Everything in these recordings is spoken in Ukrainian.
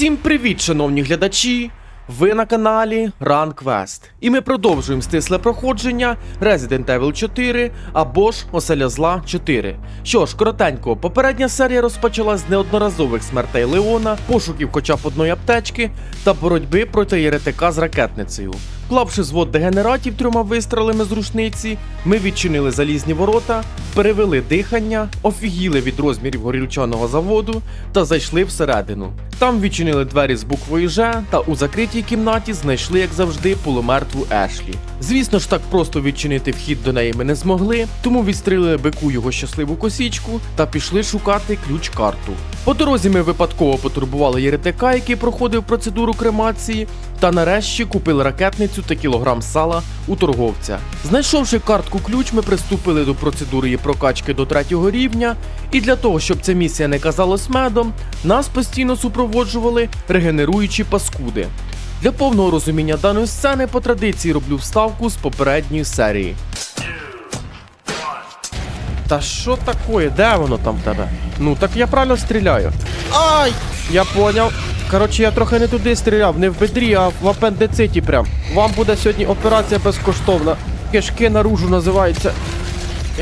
Усім привіт, шановні глядачі! Ви на каналі Run Quest. І ми продовжуємо стисле проходження Resident Evil 4 або ж Оселя Зла 4. Що ж, коротенько, попередня серія розпочалась з неодноразових смертей Леона, пошуків хоча б одної аптечки та боротьби проти єретика з ракетницею. Вклавши звод дегенератів трьома вистрілами з рушниці, ми відчинили залізні ворота, перевели дихання, офігіли від розмірів горілчаного заводу та зайшли всередину. Там відчинили двері з буквою Ж та у закритій кімнаті знайшли, як завжди, полумертву Ешлі. Звісно ж, так просто відчинити вхід до неї ми не змогли, тому відстрілили бику його щасливу косічку та пішли шукати ключ-карту. По дорозі ми випадково потурбували єретика, який проходив процедуру кремації, та нарешті купили ракетницю та кілограм сала у торговця. Знайшовши картку ключ, ми приступили до процедури її прокачки до третього рівня, і для того, щоб ця місія не казалась медом, нас постійно супроводжували регенеруючі паскуди. Для повного розуміння даної сцени по традиції роблю вставку з попередньої серії. Та що таке? Де воно там в тебе? Ну так я правильно стріляю. Ай! Я поняв. Коротше, я трохи не туди стріляв, не в бедрі, а в апендициті прям. Вам буде сьогодні операція безкоштовна. Кишки наружу називається.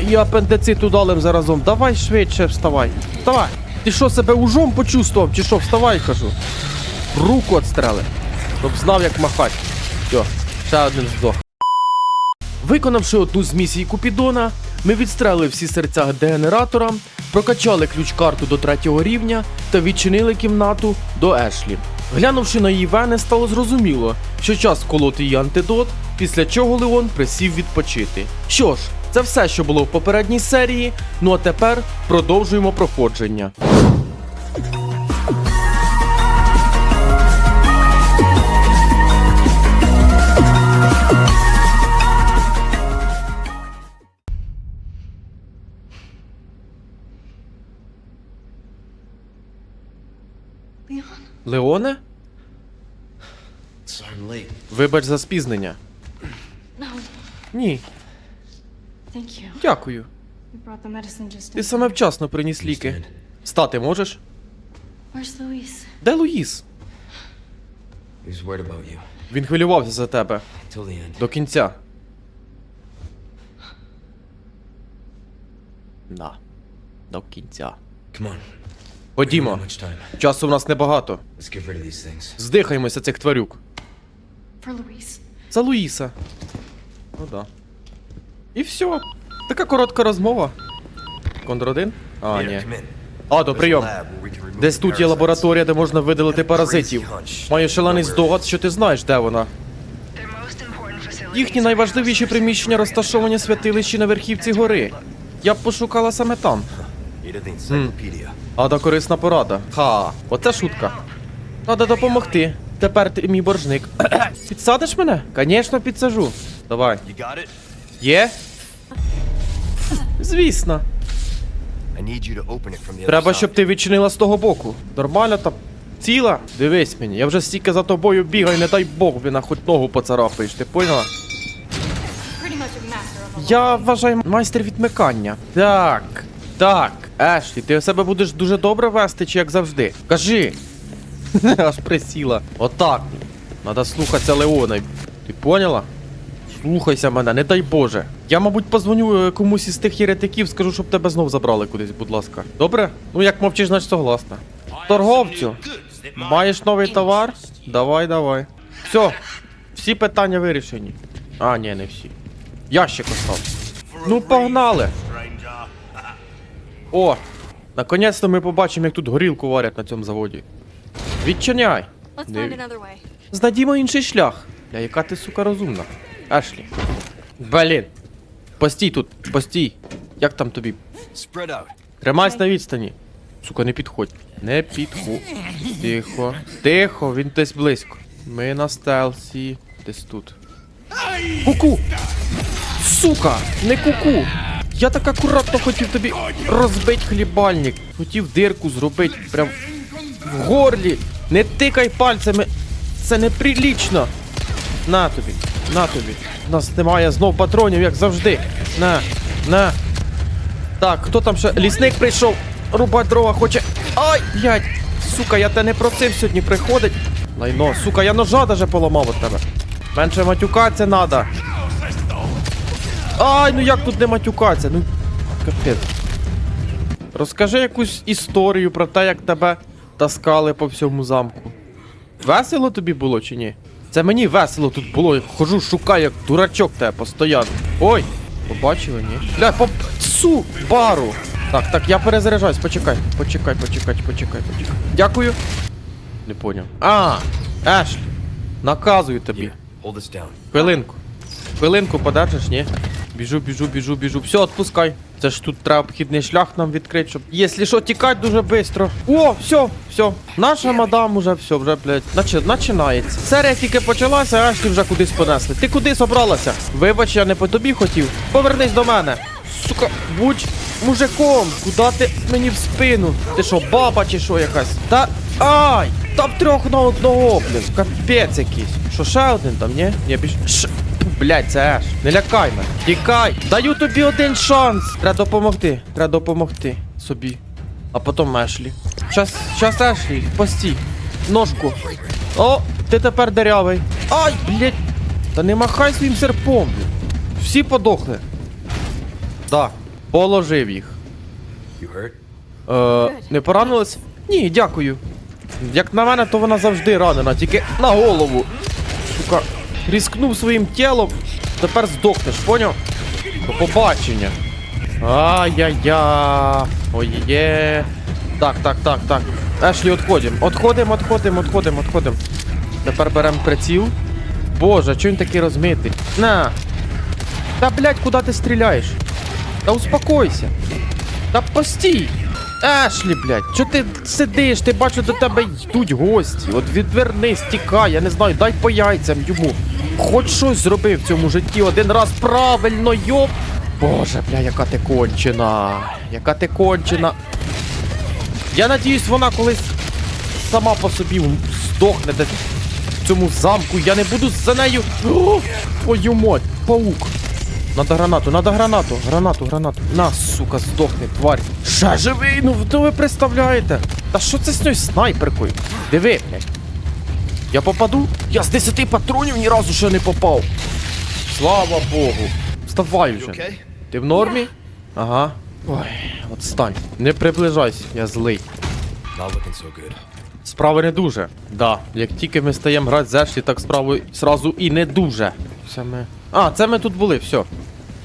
І апендицит удалим заразом. Давай швидше вставай. Вставай. Ти що себе ужом почувствував, чи що? Вставай, кажу. Руку отстрели. Щоб знав, як махати. Все, ще один здох. Виконавши одну з місій Купідона, ми відстрелили всі серця дегенератора, прокачали ключ-карту до третього рівня та відчинили кімнату до Ешлі. Глянувши на її вени, стало зрозуміло, що час колоти її антидот, після чого Леон присів відпочити. Що ж, це все, що було в попередній серії. Ну а тепер продовжуємо проходження. Леоне? Вибач за спізнення. Ні, дякую. Ти саме вчасно приніс ліки. Стати можеш? Де Луїс? Він хвилювався за тебе до кінця. Да. До кінця. Ходімо. Часу в нас небагато. Здихаємося цих тварюк. За Луїса. Ну да. І все. Така коротка розмова. Кондор один? А, ні. А, то прийом. Десь тут є лабораторія, де можна видалити паразитів. Маю шалений здогад, що ти знаєш, де вона. Їхні найважливіші приміщення розташовані святилищі на верхівці гори. Я б пошукала саме там. The encyclopedia. Корисна порада. Ха, оце шутка. Треба допомогти. Тепер ти мій боржник. Підсадиш мене? Звісно, підсажу. Давай. Є? Звісно. Треба, щоб ти відчинила з того боку. Нормально там. Ціла? Дивись мені, я вже стільки за тобою бігаю, не дай Бог, вона хоч ногу поцарапаєш, ти поняла? Я вважаю майстер відмикання. Так, так. Ешлі, ти себе будеш дуже добре вести, чи як завжди? Кажи. Аж присіла. Отак. Надо слухатися Леона. Ти поняла? Слухайся мене, не дай Боже. Я, мабуть, позвоню е, комусь із тих єретиків, скажу, щоб тебе знов забрали кудись, будь ласка. Добре? Ну як мовчиш, значить согласна. Торговцю, маєш новий товар? Давай, давай. Все, всі питання вирішені. А, ні, не всі. Ящик остав. Ну, погнали. О, наконець-то ми побачимо, як тут горілку варять на цьому заводі. Відчиняй. Знайдімо інший шлях. Бля, яка ти, сука, розумна. Ешлі. Блін. Постій тут, постій. Як там тобі? Тримайся на відстані. Сука, не підходь. Не підходь. Тихо. Тихо, він десь близько. Ми на стелсі. Десь тут. Куку! Сука! Не куку! Я так акуратно хотів тобі розбити хлібальник. Хотів дирку зробити прям в горлі. Не тикай пальцями. Це неприлічно. На тобі, на тобі. У нас немає знов патронів, як завжди. На, на. Так, хто там ще? Лісник прийшов. Рубать дрова хоче. Ай, блядь. Сука, я тебе не просив сьогодні приходить. Лайно, сука, я ножа даже поламав от тебе. Менше матюкатися надо. Ай, ну як тут не матюкатися? Ну, капець. Розкажи якусь історію про те, як тебе таскали по всьому замку. Весело тобі було чи ні? Це мені весело тут було. Я хожу, шукаю, як дурачок тебе постійно. Ой! Побачили, ні? Бля, по су бару. Так, так, я перезаряджаюсь, почекай, почекай, почекай, почекай, почекай. Дякую. Не поняв. А, Ешлі, наказую тобі. Хвилинку. Хвилинку подержиш, ні? Біжу, біжу, біжу, біжу. Все, відпускай. Це ж тут треба обхідний шлях нам відкрити, щоб. Якщо що, тікать дуже швидко. О, все, все. Наша мадам уже все, вже, блядь, начи... починається. Серія тільки почалася, а Ашлі вже кудись понесли. Ти куди собралася? Вибач, я не по тобі хотів. Повернись до мене. Сука, будь мужиком, куди ти мені в спину? Ти що, баба чи що якась? Та. Ай! Та в трьох на одного, блін. Капець якийсь. Що ще один там, ні? Ні, більш. Ш... Блять, це аж. Не лякай мене. Тікай. Даю тобі один шанс. Треба допомогти. Треба допомогти собі. А потім Ешлі. Щас, щас Ешлі, постій. Ножку. О, ти тепер дерявий. Ай, блять. Та не махай своїм серпом. Всі подохли. Да, положив їх. Е, не поранилась? Ні, дякую. Як на мене, то вона завжди ранена, тільки на голову. Сука, різкнув своїм тілом, тепер здохнеш, поняв? До побачення. Ай-яй-я. Ой-є. Так, так, так, так. Ешлі, отходим. Отходим, отходим, отходим, отходим. Тепер беремо приціл. Боже, чого він такий розмитий? На. Та блять, куди ти стріляєш? Та успокойся. Та постій! Ешлі, блядь, чо ти сидиш? Ти бачу, до тебе йдуть гості. От відвернись, тікай, я не знаю, дай по яйцям йому. Хоч щось зроби в цьому житті один раз правильно, йоп. Боже, бля, яка ти кончена. Яка ти кончена. Я надіюсь, вона колись сама по собі здохне десь в цьому замку. Я не буду за нею. Твою мать, паук. Надо гранату, надо гранату, гранату, гранату. На, сука, здохни, тварь. Ще живий, ну то ви представляєте? Та що це з цією снайперкою? Диви, блядь. Я попаду? Я з 10 патронів ні разу ще не попав. Слава Богу. Вставай вже. okay? Ти в нормі? Ага. Ой, отстань. Не приближайся, я злий. So. Справи не дуже. Да. Як тільки ми стаємо грати з Ешлі, так справи зразу і не дуже. Це ми. А, це ми тут були, все.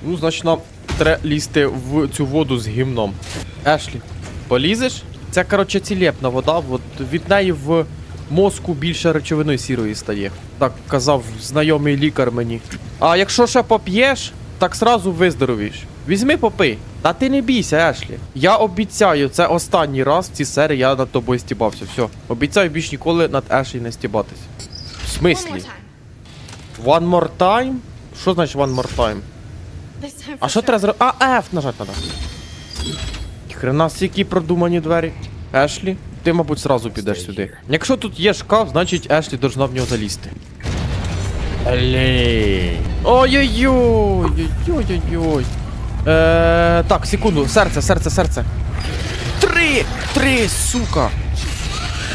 Ну, значить, нам треба лізти в цю воду з гімном. Ешлі, полізеш? Це, коротше, цілепна вода, от від неї в мозку більше речовини сірої стає. Так казав знайомий лікар мені. А якщо ще поп'єш, так сразу виздоровієш. Візьми попий. Та ти не бійся, Ешлі. Я обіцяю, це останній раз в цій серії я над тобою стібався. Все. Обіцяю більш ніколи над Ешлі не стібатись. В смислі? One more time? Що значить one more time? А що треба зробити? А, F нажати треба. Хрена які продумані двері. Ешлі, ти, мабуть, сразу підеш сюди. Якщо тут є шкаф, значить Ешлі должна в нього залізти. Ой-ой-ой. Ой-ой-ой. Е, так, секунду. Серце, серце, серце. Три! Три, сука!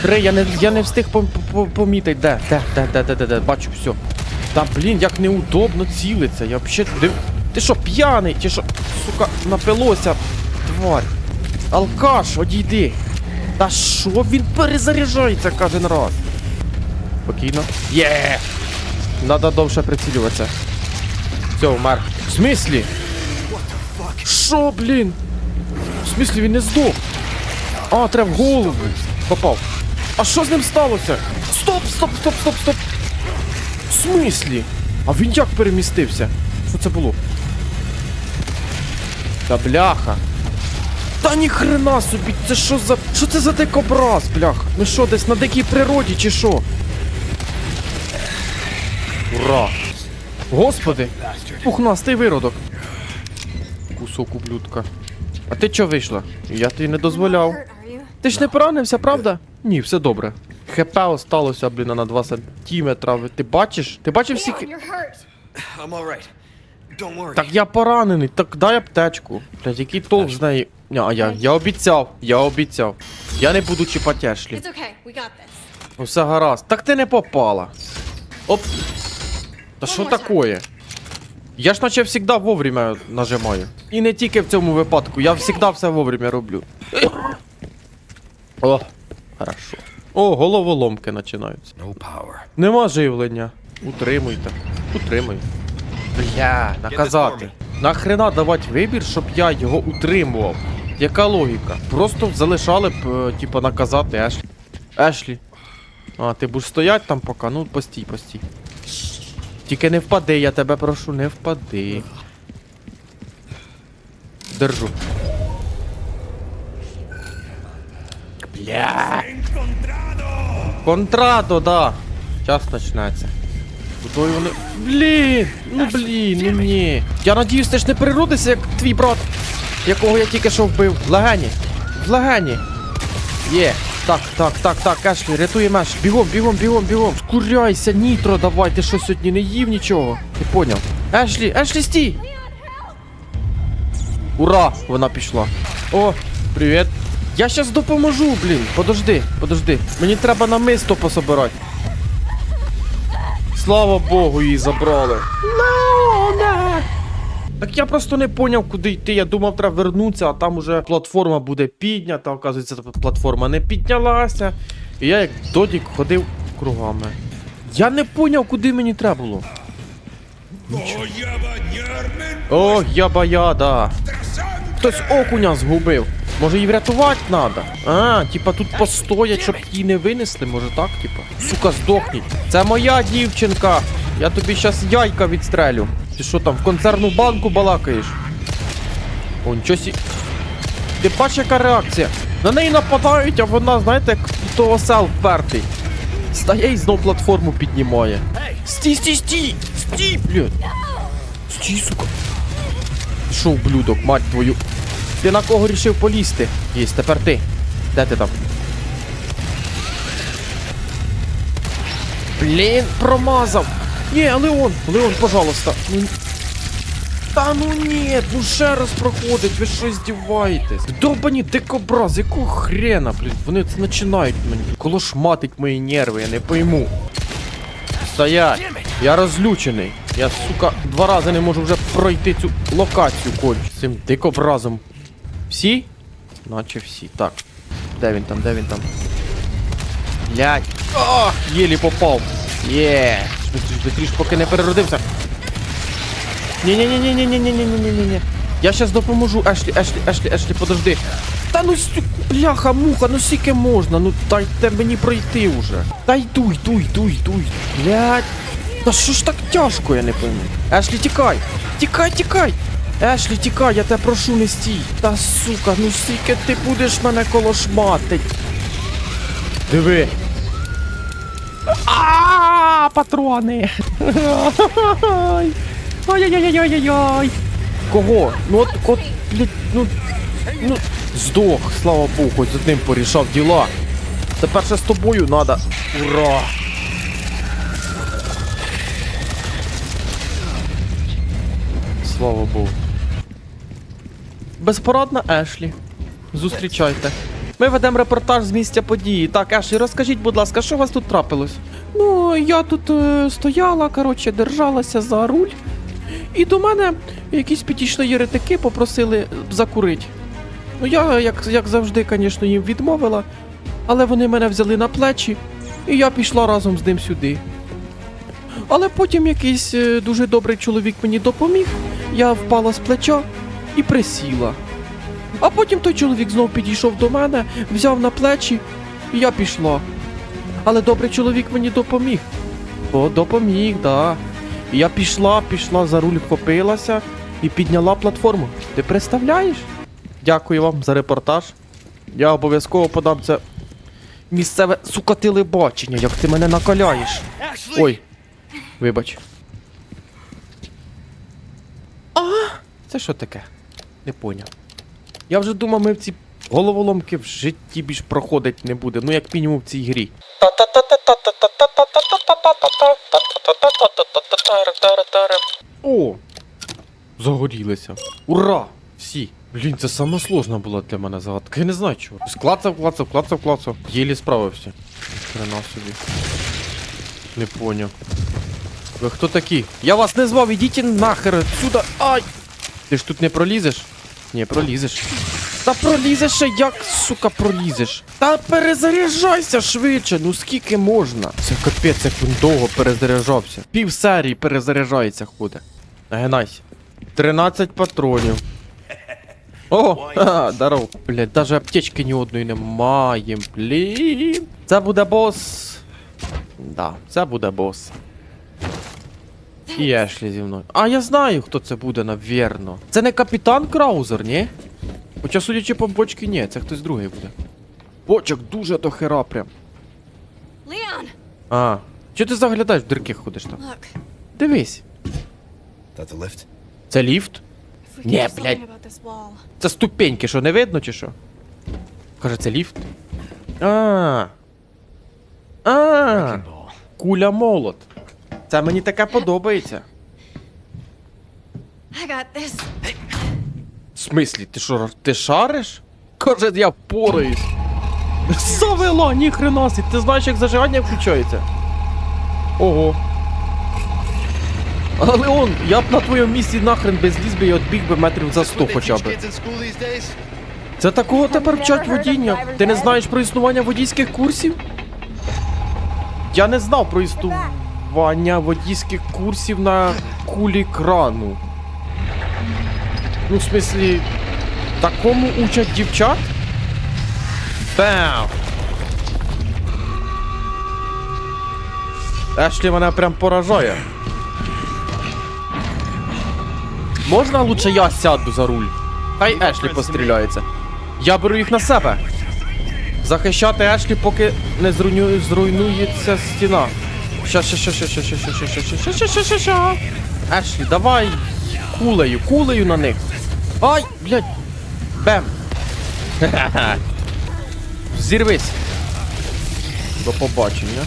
Три, я не, я не встиг пом- пом- помітити. Де? Де, де, де, де, де, де, бачу, все. Та блін, як неудобно цілиться. Я взагалі. Див... Ти що, п'яний? Чи що, сука, напилося? Тварь. Алкаш, одійди. Та що він перезаряджається кожен раз? Спокійно. Є! Надо довше прицілюватися. Все, вмер. В смислі? Що, блін? В смислі він не здох? А, треба в голову. Попав. А що з ним сталося? Стоп, стоп, стоп, стоп, стоп. Смислі? А він як перемістився? Що це було? Та бляха. Та ніхрена собі, це що за. Що це за дикобраз, бляха? Ми що, десь на дикій природі чи що? Ура! Господи! Пухнастий виродок. Кусок ублюдка. А ти чо вийшла? Я тобі не дозволяв. Ти ж не поранився, правда? Ні, все добре. ХП осталося, блін, на 2 сантиметра. Ти бачиш? Ти бачив всі. I'm alright. Don't worry. Так я поранений, так дай аптечку. Блядь, який толк з неї Ня, а я, я обіцяв, я обіцяв. Я не буду чіпати Ешлі. This. Ну, Все гаразд. Так ти не попала. Оп. Та що такое? Я ж наче завжди вовремя нажимаю. І не тільки в цьому випадку, я завжди все вовремя роблю. О, хорошо. О, головоломки починаються. No power. Нема живлення. Утримуйте. Утримуй. Бля, наказати. Нахрена давати вибір, щоб я його утримував. Яка логіка? Просто залишали б, е, типа, наказати Ешлі. Ешлі. А, ти будеш стоять там поки? Ну, постій, постій. Тільки не впади, я тебе прошу, не впади. Держу. Бля. Контрадо, да. Час почнеться. Кудою вони. Блін! Ну блін, ну ні. Я надіюсь, ти ж не переродишся, як твій брат, якого я тільки що вбив. В легені. В легені. Є. Так, так, так, так, Ешлі, рятуй меш. Бігом, бігом, бігом, бігом. Скуряйся, нітро, давай, ти що сьогодні не їв нічого? Ти поняв? Ешлі, Ешлі, стій! Ура! Вона пішла. О, привіт. Я щас допоможу, блін. Подожди, подожди. Мені треба намисто пособирати. Слава Богу, її забрали. Леона! Так я просто не поняв, куди йти. Я думав, треба вернутися, а там уже платформа буде піднята. Оказується, платформа не піднялася. І я як додік ходив кругами. Я не поняв, куди мені треба було. О, ябаяда. Хтось окуня згубив. Може її врятувати треба? А, типа тут постоять, щоб її не винесли, може так, типа? Сука, здохніть. Це моя дівчинка. Я тобі щас яйка відстрелю. Ти що там, в концерну банку балакаєш? О, нічого сі. Ти бачиш, яка реакція? На неї нападають, а вона, знаєте, як то осел впертий. Стає і знов платформу піднімає. Стій, стій, стій! Стій, блядь! Стій, сука. Що, ублюдок, мать твою. Ти на кого рішив полізти? Єсть, тепер ти. Де ти там? Блін, промазав. Ні, Леон, Леон, пожалуйста. Та ну ні, ну ще раз проходить, ви що здіваєтесь? Довбані дикобраз, якого хрена, блін, вони це починають мені. Колошматить мої нерви, я не пойму. Стоять! Я розлючений. Я, сука, два рази не можу вже пройти цю локацію конч. Цим дикобразом. Всі? Наче всі. Так. Де він там, де він там? Блять. Ах, єлі попав. Є. Швидше, поки не переродився. Ні-ні-ні-ні-ні-ні-ні-ні-ні-ні. Я щас допоможу. Ешлі, Ешлі, Ешлі, Ешлі, подожди. Та ну бляха, муха, ну скільки можна, ну дайте мені пройти уже. Та йду, йду, йду, йду. Блять. Та що ж так тяжко, я не пойму. Ешлі, тікай! Тікай, тікай! Ешлі, тікай, я тебе прошу, не стій. Та сука, ну скільки ти будеш мене колошматить. Диви. А, патрони. Ай-яй-яй-яй-яй-яй. Кого? Ну от, от, блядь, ну, ну, здох, слава Богу, хоч з одним порішав діла. Тепер ще з тобою надо. Ура! Слава Богу. Безпорадна Ешлі. Зустрічайте. Ми ведемо репортаж з місця події. Так, Ешлі, розкажіть, будь ласка, що у вас тут трапилось? Ну, я тут е, стояла, коротше, держалася за руль. І до мене якісь підійшли єретики, попросили закурити. Ну, я, як, як завжди, звісно, їм відмовила, але вони мене взяли на плечі, і я пішла разом з ним сюди. Але потім якийсь е, дуже добрий чоловік мені допоміг, я впала з плеча і присіла. А потім той чоловік знов підійшов до мене, взяв на плечі, і я пішла. Але добрий чоловік мені допоміг. О, допоміг, да. І я пішла, пішла за руль, вхопилася і підняла платформу. Ти представляєш? Дякую вам за репортаж. Я обов'язково подам це місцеве сука телебачення, як ти мене накаляєш. Ой, вибач. А, це що таке? Не поняв. Я вже думав, ми в ці головоломки в житті більш проходить не буде, ну як мінімум в цій грі. О! Загорілися. Ура! Всі. Блін, це саме сложна була для мене загадка. Я не знаю чого. Склацав, клацав, клацав, клацав. Єлі справився. Хрена собі. Не поняв. Ви хто такі? Я вас не звав, ідіть нахер отсюда. Ай! Ти ж тут не пролізеш? Ні, пролізеш. Та пролізеш як, сука, пролізеш. Та перезаряджайся швидше, ну скільки можна. Це капець, як він довго перезаряджався. Пів серії перезаряджається ходить. Нагинайся. 13 патронів. О, ха, здоров. Блять, даже аптечки ні одної немає, блін. Це буде бос. Да, це буде бос. І Ешлі зі мною. А я знаю, хто це буде, навірно. Це не капітан Краузер, ні? Хоча, судячи по бочці, ні, це хтось другий буде. Бочок дуже до хера прям. Leon, А. Чого ти заглядаєш в дирки ходиш там? look. Дивись. That the lift? Це ліфт? Something блядь. Це ступеньки, що не видно чи що? Каже, це ліфт. А. А. Куля молот. Це мені таке подобається. I got this. В смислі, ти що, ти шариш? Каже, я впораюсь. Завело, ніхрена сі, ти знаєш, як зажигання включається? Ого. Але он, я б на твоєму місці нахрен без ліз би і відбіг би метрів за 100 хоча б. Це такого тепер вчать водіння. Ти не знаєш про існування водійських курсів? Я не знав про існування водійських курсів на кулі крану. Ну, в смислі, такому учать дівчат? Бам! Ешлі мене прям поражає. Можна лучше я сяду за руль? Хай Ешлі постріляється. Я беру їх на себе. Захищати Ешлі, поки не зруйнується стіна. Ща, ща, ща, ща, ща, ща, ща, ща, ща, ща, ща. Ешлі, давай кулею, кулею на них. Ай, блядь. Бем. Ха-ха-ха. Зірвись. До побачення.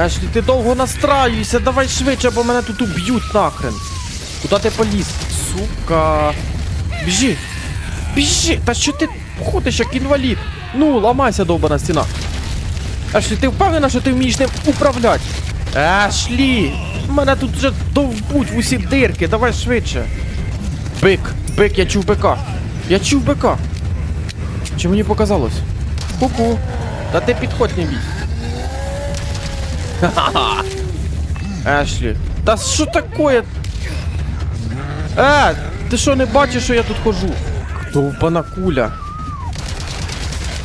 Ешлі, ти довго настраюйся, давай швидше, бо мене тут уб'ють нахрен. Куда ти поліз? Сука. Біжи. Біжи. Та що ти ходиш як інвалід? Ну, ламайся, довбана стіна. Ешлі, ти впевнена, що ти вмієш ним управляти? Ешлі! Мене тут вже довбуть в усі дирки, давай швидше. Бик, бик, я чув бика. Я чув бика. Чи мені показалось? Ку-ку. Та ти підходь не бій. Ха-ха-ха. Ешлі. Та що таке? Е, ти що не бачиш, що я тут хожу? Довбана куля.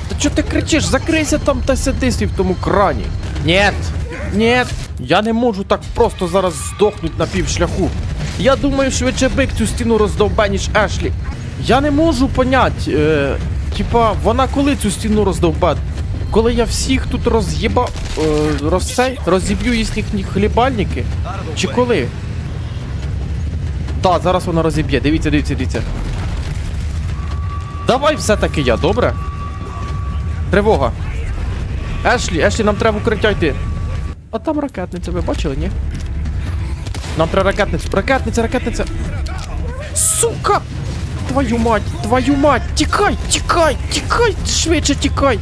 Та чого ти кричиш? Закрийся там та сиди в тому крані. Нєт, нєт, я не можу так просто зараз здохнути на півшляху. Я думаю, швидше бик цю стіну роздовбе, ніж Ешлі. Я не можу понять, е, типа, вона коли цю стіну роздовбе? Коли я всіх тут роз'єба... Е, розцей, розіб'ю їхні хлібальники? Чи коли? Так, зараз вона розіб'є. Дивіться, дивіться, дивіться. Давай все-таки я, добре? Тривога. Ешлі, Ешлі, нам треба укриття йти. А там ракетниця, ви бачили, ні? Нам треба ракетницю. Ракетниця, ракетниця. Сука! Твою мать, твою мать! Тікай, тікай, тікай! Швидше тікай!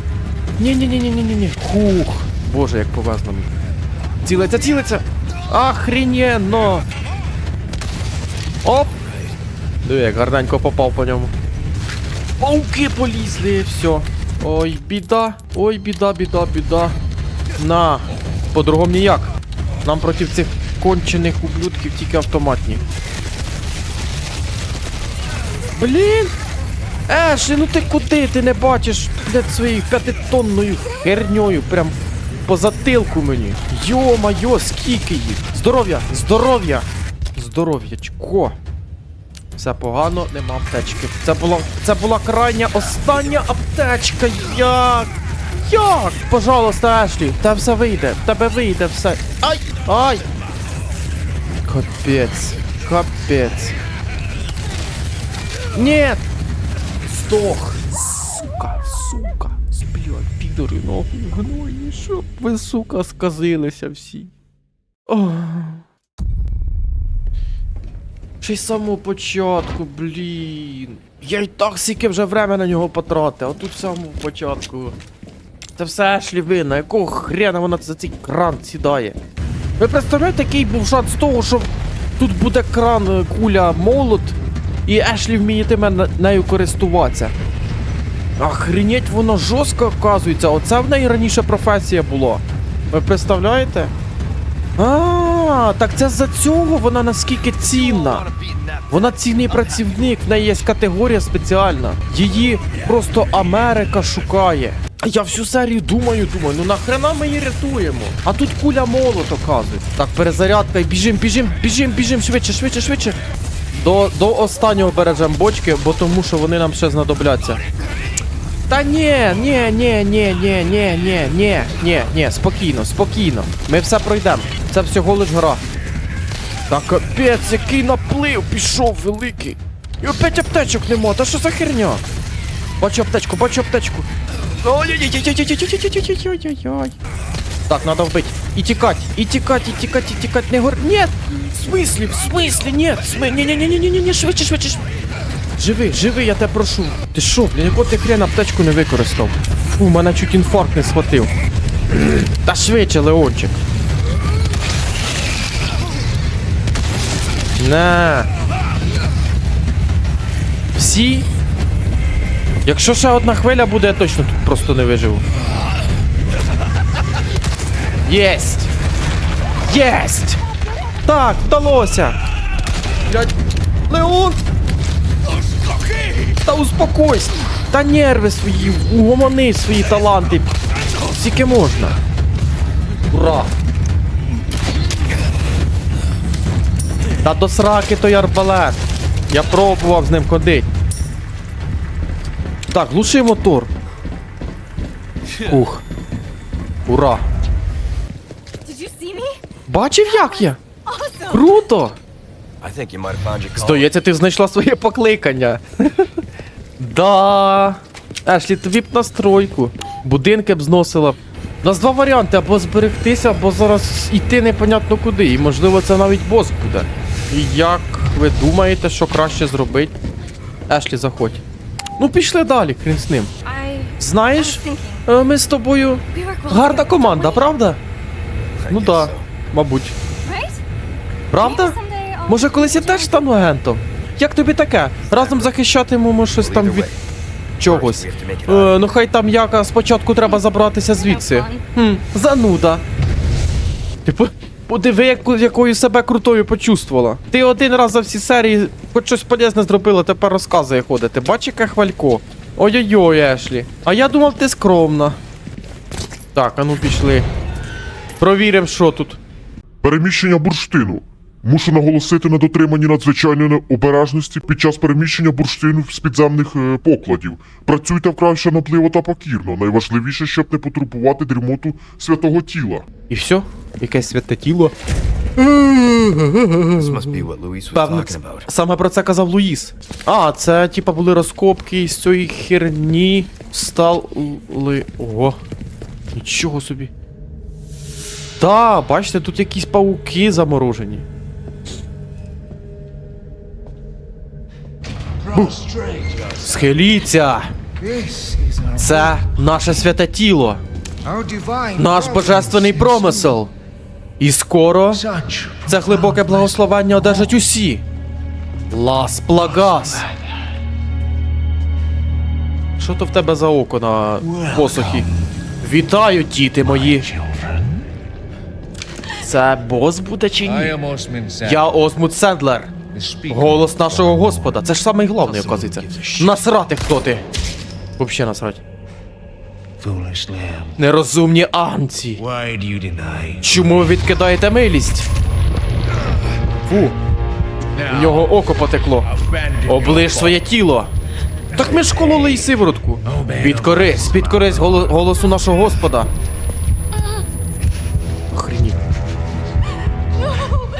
Ні-ні-ні-ні-ні-ні. Хух. Боже, як повезло мені. Цілиться, цілиться! Охрененно! Оп! Диви, як гарненько попав по ньому. Пауки полізли, все. Ой, біда, ой, біда, біда, біда. На, по-другому ніяк. Нам проти цих кончених ублюдків тільки автоматні. Блін! Ешлі, ну ти куди? Ти не бачиш, блядь, своєю п'ятитонною херньою прям по затилку мені. Йо-майо, скільки їх! Здоров'я! Здоров'я! Здоров'ячко! Все погано, нема аптечки. Це була, це була крайня остання аптечка. Як? Як? Пожалуйста, Ешлі, та все вийде, тебе вийде все. Ай! Ай! Капець, капець. Нет! Здох! Сука, сука, сплять, підори нахуй гної, щоб ви, сука, сказилися всі. Ох. Ще й з самого початку, блін. Я й так скільки вже время на нього потратив, а тут в самому початку. Це все Ешлі винна, якого хрена вона за цей кран сідає? Ви представляєте, який був шанс того, що тут буде кран, е, куля, молот, і Ешлі вмієтиме нею користуватися. Охренеть, воно жорстко оказується. Оце в неї раніше професія була. Ви представляєте? А, так це за цього вона наскільки цінна. Вона цінний працівник, в неї є категорія спеціальна. Її просто Америка шукає. Я всю серію думаю, думаю, ну нахрена ми її рятуємо? А тут куля молот оказується. Так, перезарядка біжим, біжим, біжим, біжим, швидше, швидше, швидше. До, до останнього бережемо бочки, бо тому що вони нам ще знадобляться. Та ні, ні, ні, ні, ні, ні, ні, ні, ні, ні, спокійно, спокійно. Ми все пройдемо. Це всього лиш гра. Та капець, який наплив пішов великий. І опять аптечок нема, та що за херня? Бачу аптечку, бачу аптечку. Ой-ой-ой-ой-ой-ой-ой-ой-ой-ой. Так, надо вбити. І тікать, і тікать, і тікать, і тікать. Не гор... Нет! В смислі, в смислі, нет! В смислі, ні-ні-ні-ні-ні-ні, швидше, швидше, швидше. Живи, живи, я тебе прошу. Ти що, блін, яку ти хрен аптечку не використав? Фу, мене чуть інфаркт не схватив. Та швидше, Леончик. На. Всі? Якщо ще одна хвиля буде, я точно тут просто не виживу. Єсть! Єсть! Так, вдалося! Блядь, Леон! Та успокойся! Та нерви свої, угомони свої таланти. Скільки можна. Ура! Та до сраки той арбалет. Я пробував з ним ходити. Так, глуши мотор. Ух. Ура. Бачив, як я? Круто! Здається, ти знайшла своє покликання. да. Ешлі, тобі б настройку. Будинки б зносила. У нас два варіанти: або зберегтися, або зараз йти непонятно куди. І можливо це навіть бос буде. І як ви думаєте, що краще зробити? Ешлі, заходь. Ну, пішли далі, крім з ним. Знаєш, е, ми з тобою гарна команда, правда? Ну так, мабуть. Правда? Може, колись я теж стану агентом? Як тобі таке? Разом захищатимемо щось там від чогось. Е, ну хай там як, спочатку треба забратися звідси. Хм, Зануда. Типу, подиви, яку, якою себе крутою почувствувала. Ти один раз за всі серії хоч щось полезне зробила, тепер розказує ходити. Бач, яке хвалько. Ой-ой-ой, Ешлі. А я думав, ти скромна. Так, а ну пішли. Провіримо, що тут. Переміщення бурштину. Мушу наголосити на дотриманні надзвичайної обережності під час переміщення бурштину з підземних е, покладів. Працюйте вкрай шанобливо та покірно. Найважливіше, щоб не потурбувати дрімоту святого тіла. І все? Якесь святе тіло. Певно, саме про це казав Луїс. А, це типа були розкопки з цієї херні стали. Ого. Нічого собі. Та, бачите, тут якісь пауки заморожені. Схиліться! Це наше святе тіло, наш божественний промисел. І скоро це глибоке благословення одержать усі. Лас Плагас. Що то в тебе за око на посохі? Вітаю, діти мої. Це бос буде чи ні? Я Осмут Сендлер. Голос нашого Господа. Це ж самий головний, оказується. Насрати хто ти. Вообще насрать. Foolish lamb. Нерозумні анці. Why do you deny? Чому ви відкидаєте милість? Фу, в нього око потекло. Оближ своє тіло. Так ми ж кололи й сиворотку. Підкорись, підкорись голо- голосу нашого Господа.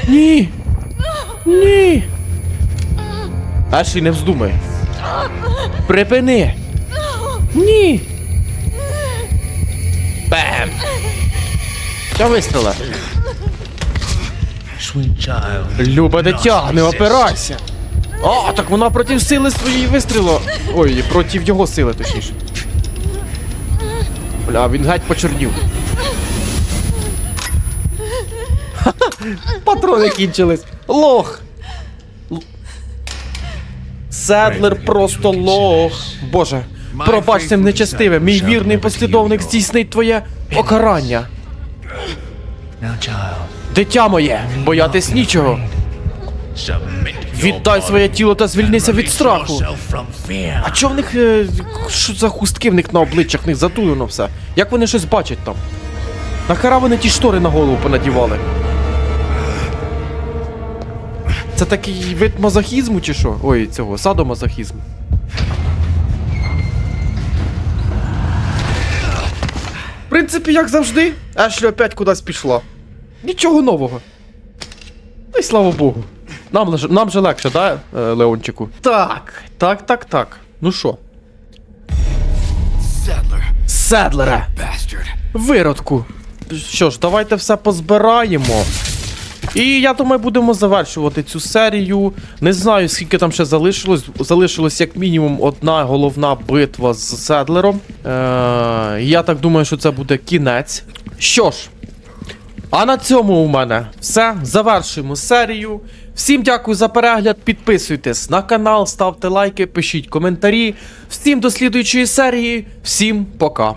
Ні. Ні. Ашлі, не вздумай. Припини. Ні. Бем. Що вистріла? Sweet child. Любе дитя, не опирайся. А, так вона проти сили своєї вистрілила. Ой, проти його сили, точніше. Бля, він геть почорнів. Патрони кінчились. Лох. Седлер просто лох. Боже, пробач цим нечестивим. Мій вірний послідовник здійснить твоє покарання. Дитя моє, боятись нічого. Віддай своє тіло та звільнися від страху. А чо в них. е, Що за хустки в них на обличчях, в них затулено все? Як вони щось бачать там? Нахера вони ті штори на голову понадівали? Це такий вид мазохізму чи що? Ой, цього, садомазохізму. Принципі, як завжди, Ешлі опять кудись пішла. Нічого нового. Ну і слава Богу. Нам, нам же легше, да, е, Леончику? Так, так, так, так. Ну що? Седлера! Седлере! Виродку. Що ж, давайте все позбираємо. І я думаю, будемо завершувати цю серію. Не знаю, скільки там ще залишилось. Залишилось як мінімум одна головна битва з Седлером. Е, я так думаю, що це буде кінець. Що ж, а на цьому у мене все. Завершуємо серію. Всім дякую за перегляд. Підписуйтесь на канал, ставте лайки, пишіть коментарі. Всім до слідуючої серії. Всім пока.